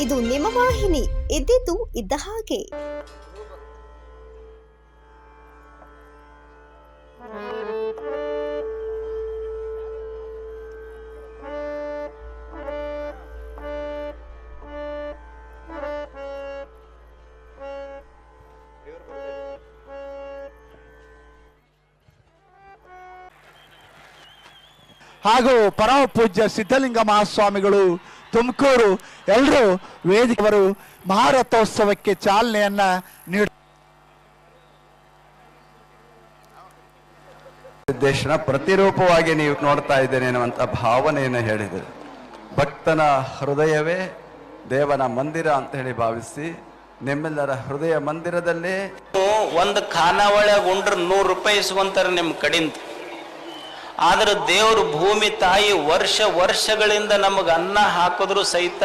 ಇದು ನಿಮ್ಮ ವಾಹಿನಿ. ಇದ್ದಿದ್ದು ಇದ್ದ ಹಾಗೆ. ಹಾಗೂ ಪರಮ ಪೂಜ್ಯ ಸಿದ್ಧಲಿಂಗ ಮಹಾಸ್ವಾಮಿಗಳು ತುಮಕೂರು ಎಲ್ಲರೂ ವೇದಿಕೆಯವರು ಮಹಾರಥೋತ್ಸವಕ್ಕೆ ಚಾಲನೆಯನ್ನ ನೀಡ ನಿರ್ದೇಶನ ಪ್ರತಿರೂಪವಾಗಿ ನೀವು ನೋಡ್ತಾ ಇದ್ದೇನೆ ಅನ್ನುವಂತ ಭಾವನೆಯನ್ನು ಹೇಳಿದರು. ಭಕ್ತನ ಹೃದಯವೇ ದೇವನ ಮಂದಿರ ಅಂತ ಹೇಳಿ ಭಾವಿಸಿ ನಿಮ್ಮೆಲ್ಲರ ಹೃದಯ ಮಂದಿರದಲ್ಲೇ ಒಂದು ಖಾನಾವಳೆ ಉಂಡ್ರ ನೂರು ರೂಪಾಯಿ ಇಸ್ಕೊಂತಾರೆ ನಿಮ್ಮ ಕಡಿಂದ. ಆದ್ರೆ ದೇವ್ರ ಭೂಮಿ ತಾಯಿ ವರ್ಷ ವರ್ಷಗಳಿಂದ ನಮಗೆ ಅನ್ನ ಹಾಕಿದ್ರು ಸಹಿತ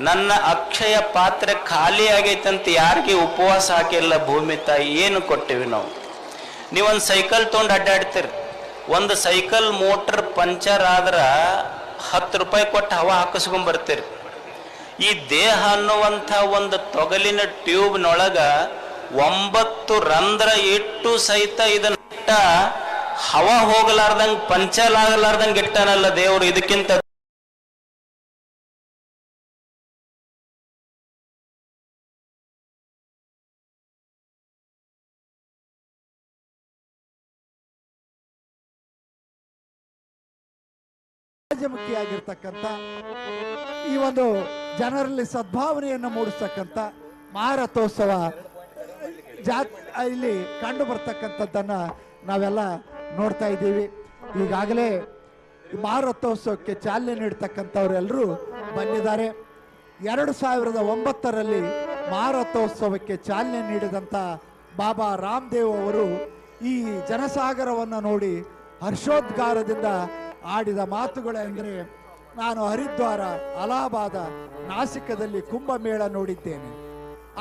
ನನ್ನ ಅಕ್ಷಯ ಪಾತ್ರೆ ಖಾಲಿ ಆಗೈತಂತ ಯಾರಿಗೆ ಉಪವಾಸ ಹಾಕಿಲ್ಲ ಭೂಮಿ ತಾಯಿ, ಏನು ಕೊಟ್ಟಿವಿ ನಾವು? ನೀವೊಂದು ಸೈಕಲ್ ತೊಗೊಂಡು ಅಡ್ಡಾಡ್ತೀರಿ. ಒಂದು ಸೈಕಲ್, ಮೋಟರ್, ಪಂಚರ್ ಆದ್ರೆ ಹತ್ತು ರೂಪಾಯಿ ಕೊಟ್ಟು ಹವಾ ಹಾಕಿಸ್ಕೊಂಡ್ ಬರ್ತೀರಿ ಈ ದೇಹ ಅನ್ನುವಂಥ ಒಂದು ತೊಗಲಿನ ಟ್ಯೂಬ್ನೊಳಗ ಒಂಬತ್ತು ರಂಧ್ರ ಇಟ್ಟು ಸಹಿತ ಇದನ್ನ ಹವಾ ಹೋಗಲಾರ್ದಂಗ್, ಪಂಚಲಾಗಲಾರ್ದಂಗ್ ಇಟ್ಟನಲ್ಲ ದೇವರು, ಇದಕ್ಕಿಂತ ಸಮಾಜಮುಖಿಯಾಗಿರ್ತಕ್ಕಂಥ ಈ ಒಂದು ಜನರಲ್ಲಿ ಸದ್ಭಾವನೆಯನ್ನು ಮೂಡಿಸ್ತಕ್ಕಂಥ ಮಹಾರಥೋತ್ಸವ ಜಾತ್ ಇಲ್ಲಿ ಕಂಡು ಬರ್ತಕ್ಕಂಥದ್ದನ್ನ ನಾವೆಲ್ಲ ನೋಡ್ತಾ ಇದ್ದೀವಿ. ಈಗಾಗಲೇ ಈ ಮಹಾರಥೋತ್ಸವಕ್ಕೆ ಚಾಲನೆ ನೀಡ್ತಕ್ಕಂಥವರೆಲ್ಲರೂ ಬಂದಿದ್ದಾರೆ. ಎರಡು ಸಾವಿರದ ಒಂಬತ್ತರಲ್ಲಿ ಮಾರಥೋತ್ಸವಕ್ಕೆ ಚಾಲನೆ ನೀಡಿದಂಥ ಬಾಬಾ ರಾಮದೇವ್ ಅವರು ಈ ಜನಸಾಗರವನ್ನು ನೋಡಿ ಹರ್ಷೋದ್ಗಾರದಿಂದ ಆಡಿದ ಮಾತುಗಳೆಂದರೆ ನಾನು ಹರಿದ್ವಾರ ಅಲಹಾಬಾದ ನಾಸಿಕದಲ್ಲಿ ಕುಂಭಮೇಳ ನೋಡಿದ್ದೇನೆ.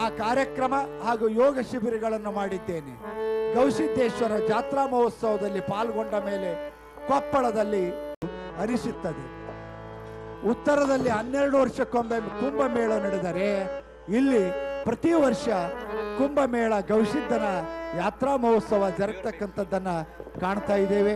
ಆ ಕಾರ್ಯಕ್ರಮ ಹಾಗೂ ಯೋಗ ಶಿಬಿರಗಳನ್ನು ಮಾಡಿದ್ದೇನೆ. ಗೌಸಿದ್ದೇಶ್ವರ ಜಾತ್ರಾ ಮಹೋತ್ಸವದಲ್ಲಿ ಪಾಲ್ಗೊಂಡ ಮೇಲೆ ಕೊಪ್ಪಳದಲ್ಲಿ ಹರಿಸುತ್ತದೆ. ಉತ್ತರದಲ್ಲಿ ಹನ್ನೆರಡು ವರ್ಷಕ್ಕೊಮ್ಮೆ ಕುಂಭಮೇಳ ನಡೆದರೆ ಇಲ್ಲಿ ಪ್ರತಿ ವರ್ಷ ಕುಂಭಮೇಳ ಗೌಸಿದ್ಧನ ಯಾತ್ರಾ ಮಹೋತ್ಸವ ಜರುಗ್ತಕ್ಕಂಥದ್ದನ್ನು ಕಾಣ್ತಾ ಇದ್ದೇವೆ.